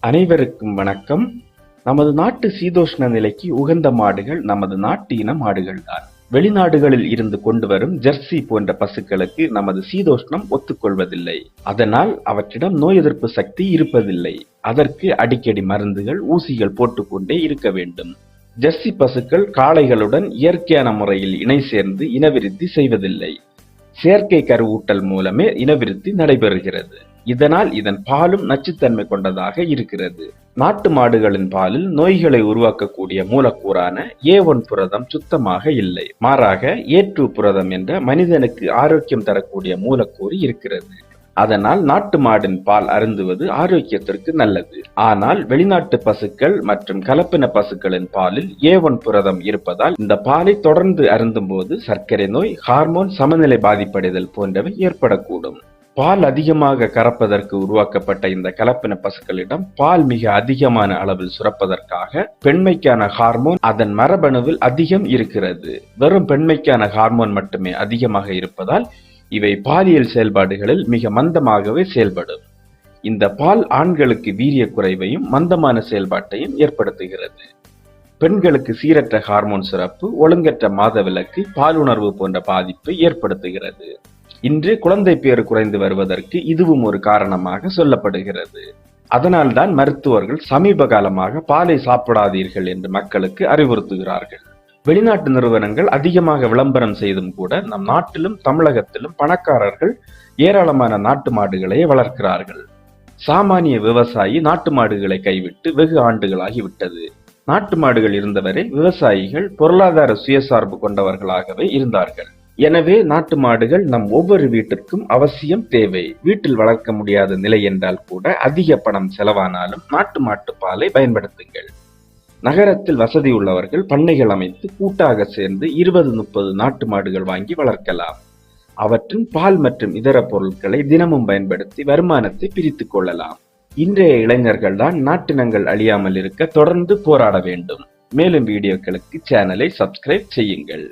அனைவருக்கும் வணக்கம். நமது நாட்டு சீதோஷ்ண நிலைக்கு உகந்த மாடுகள் நமது நாட்டு இன மாடுகள் தான். வெளிநாடுகளில் இருந்து கொண்டு வரும் ஜெர்சி போன்ற பசுக்களுக்கு நமது சீதோஷ்ணம் ஒத்துக்கொள்வதில்லை. அதனால் அவற்றிடம் நோய் எதிர்ப்பு சக்தி இருப்பதில்லை. அதற்கு அடிக்கடி மருந்துகள் ஊசிகள் போட்டுக்கொண்டே இருக்க வேண்டும். ஜெர்சி பசுக்கள் காளைகளுடன் இயற்கையான முறையில் இணை சேர்ந்து இனவிருத்தி செய்வதில்லை. செயற்கை கருவூட்டல் மூலமே இனவிருத்தி நடைபெறுகிறது. இதனால் இதன் பாலும் நச்சுத்தன்மை கொண்டதாக இருக்கிறது. நாட்டு மாடுகளின் பாலில் நோய்களை உருவாக்கக்கூடிய மூலக்கூறான ஏ ஒன் புரதம் சுத்தமாக இல்லை. மாறாக ஏ டூ புரதம் என்ற மனிதனுக்கு ஆரோக்கியம் தரக்கூடிய மூலக்கூறு இருக்கிறது. அதனால் நாட்டு மாடின் பால் அருந்துவது ஆரோக்கியத்திற்கு நல்லது. ஆனால் வெளிநாட்டு பசுக்கள் மற்றும் கலப்பின பசுக்களின் பாலில் ஏ ஒன் புரதம் இருப்பதால் இந்த பாலை தொடர்ந்து அருந்தும் போது சர்க்கரை நோய் ஹார்மோன் சமநிலை பாதிப்படைதல் போன்றவை ஏற்படக்கூடும். பால் அதிகமாக கறப்பதற்கு உருவாக்கப்பட்ட இந்த கலப்பின பசுக்களிடம் பால் மிக அதிகமான அளவில் சுரப்பதற்காக பெண்மைக்கான ஹார்மோன் அதன் மரபணுவில் அதிகம் இருக்கிறது. வெறும் பெண்மைக்கான ஹார்மோன் மட்டுமே அதிகமாக இருப்பதால் இவை பாலியல் செயல்பாடுகளில் மிக மந்தமாகவே செயல்படும். இந்த பால் ஆண்களுக்கு வீரிய குறைவையும் மந்தமான செயல்பாட்டையும் ஏற்படுத்துகிறது. பெண்களுக்கு சீரற்ற ஹார்மோன் சுரப்பு ஒழுங்கற்ற மாதவிலக்கு பாலுணர்வு போன்ற பாதிப்பை ஏற்படுத்துகிறது. இன்று குழந்தை பேறு குறைந்து வருவதற்கு இதுவும் ஒரு காரணமாக சொல்லப்படுகிறது. அதனால்தான் மருத்துவர்கள் சமீப காலமாக பாலை சாப்பிடாதீர்கள் என்று மக்களுக்கு அறிவுறுத்துகிறார்கள். வெளிநாட்டு நிறுவனங்கள் அதிகமாக விளம்பரம் செய்தும் கூட நம் நாட்டிலும் தமிழகத்திலும் பணக்காரர்கள் ஏராளமான நாட்டு மாடுகளை வளர்க்கிறார்கள். சாமானிய விவசாயி நாட்டு மாடுகளை கைவிட்டு வெகு ஆண்டுகளாகிவிட்டது நாட்டு மாடுகள் இருந்தவரை விவசாயிகள் பொருளாதார சுயசார்பு கொண்டவர்களாகவே இருந்தார்கள். எனவே நாட்டு மாடுகள் நம் ஒவ்வொரு வீட்டிற்கும் அவசியம் தேவை. வீட்டில் வளர்க்க முடியாத நிலை என்றால் கூட அதிக பணம் செலவானாலும் நாட்டு மாட்டு பாலை பயன்படுத்துங்கள். நகரத்தில் வசதி உள்ளவர்கள் பண்ணைகள் அமைத்து கூட்டாக சேர்ந்து இருபது முப்பது நாட்டு மாடுகள் வாங்கி வளர்க்கலாம். அவற்றின் பால் மற்றும் இதர பொருட்களை தினமும் பயன்படுத்தி வருமானத்தை பிரித்துக் கொள்ளலாம். இன்றைய இளைஞர்கள் தான் நாட்டினங்கள் அழியாமல் இருக்க தொடர்ந்து போராட வேண்டும். மேலும் வீடியோக்களுக்கு சேனலை சப்ஸ்கிரைப் செய்யுங்கள்.